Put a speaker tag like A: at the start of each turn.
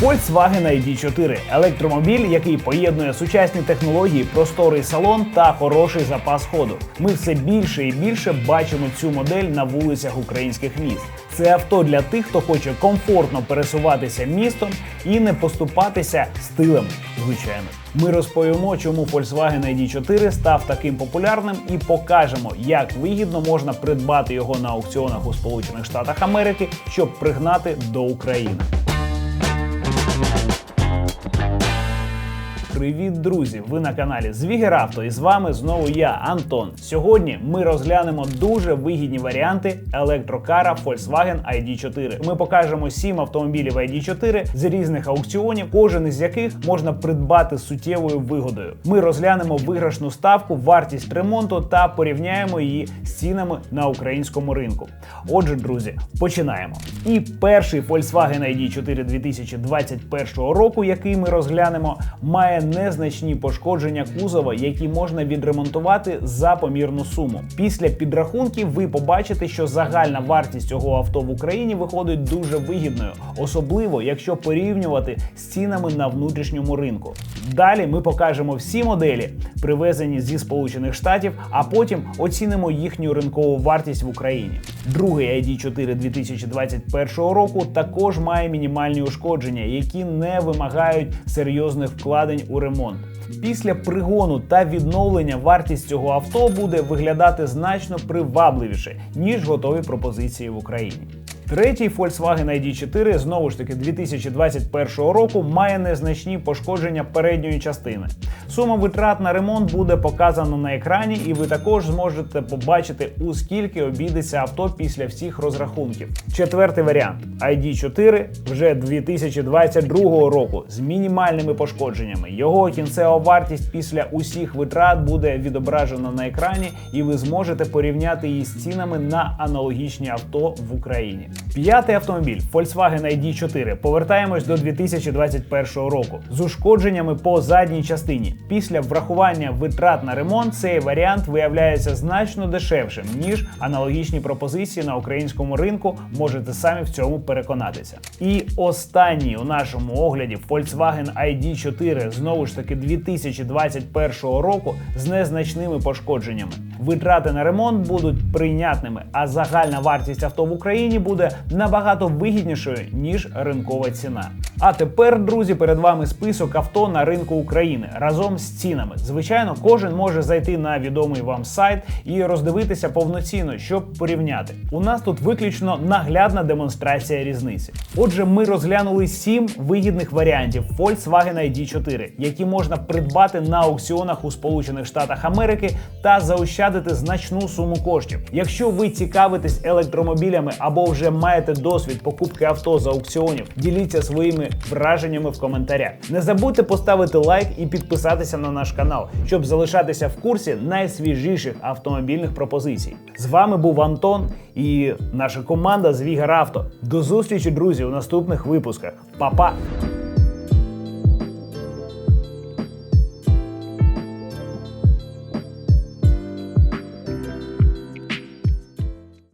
A: Volkswagen ID4 – електромобіль, який поєднує сучасні технології, просторий салон та хороший запас ходу. Ми все більше і більше бачимо цю модель на вулицях українських міст. Це авто для тих, хто хоче комфортно пересуватися містом і не поступатися стилем, звичайно. Ми розповімо, чому Volkswagen ID4 став таким популярним, і покажемо, як вигідно можна придбати його на аукціонах у Сполучених Штатах Америки, щоб пригнати до України. Привіт, друзі! Ви на каналі Звігеравто і з вами знову я, Антон. Сьогодні ми розглянемо дуже вигідні варіанти електрокара Volkswagen ID4. Ми покажемо 7 автомобілів ID4 з різних аукціонів, кожен із яких можна придбати суттєвою вигодою. Ми розглянемо виграшну ставку, вартість ремонту та порівняємо її з цінами на українському ринку. Отже, друзі, починаємо. І перший Volkswagen ID4 2021 року, який ми розглянемо, має незначні пошкодження кузова, які можна відремонтувати за помірну суму. Після підрахунків ви побачите, що загальна вартість цього авто в Україні виходить дуже вигідною, особливо якщо порівнювати з цінами на внутрішньому ринку. Далі ми покажемо всі моделі, привезені зі Сполучених Штатів, а потім оцінимо їхню ринкову вартість в Україні. Другий ID4 2021 року також має мінімальні ушкодження, які не вимагають серйозних вкладень у ремонт. Після пригону та відновлення вартість цього авто буде виглядати значно привабливіше, ніж готові пропозиції в Україні. Третій Volkswagen ID4 знову ж таки 2021 року має незначні пошкодження передньої частини. Сума витрат на ремонт буде показана на екрані, і ви також зможете побачити, у скільки обійдеться авто після всіх розрахунків. Четвертий варіант ID4 вже 2022 року з мінімальними пошкодженнями. Його кінцева вартість після усіх витрат буде відображена на екрані, і ви зможете порівняти її з цінами на аналогічні авто в Україні. П'ятий автомобіль Volkswagen ID4. Повертаємось до 2021 року з ушкодженнями по задній частині. Після врахування витрат на ремонт цей варіант виявляється значно дешевшим ніж аналогічні пропозиції на українському ринку. Можете самі в цьому переконатися. І останній у нашому огляді Volkswagen ID4 знову ж таки 2021 року з незначними пошкодженнями. Витрати на ремонт будуть прийнятними, а загальна вартість авто в Україні буде набагато вигіднішою ніж ринкова ціна. А тепер, друзі, перед вами список авто на ринку України разом з цінами. Звичайно, кожен може зайти на відомий вам сайт і роздивитися повноцінно, щоб порівняти. У нас тут виключно наглядна демонстрація різниці. Отже, ми розглянули сім вигідних варіантів Volkswagen ID4, які можна придбати на аукціонах у Сполучених Штатах Америки та заощадити значну суму коштів. Якщо ви цікавитесь електромобілями або вже маєте досвід покупки авто з аукціонів, діліться своїми враженнями в коментарях. Не забудьте поставити лайк і підписатися на наш канал, щоб залишатися в курсі найсвіжіших автомобільних пропозицій. З вами був Антон і наша команда з Вігар Авто. До зустрічі, друзі, у наступних випусках. Па-па!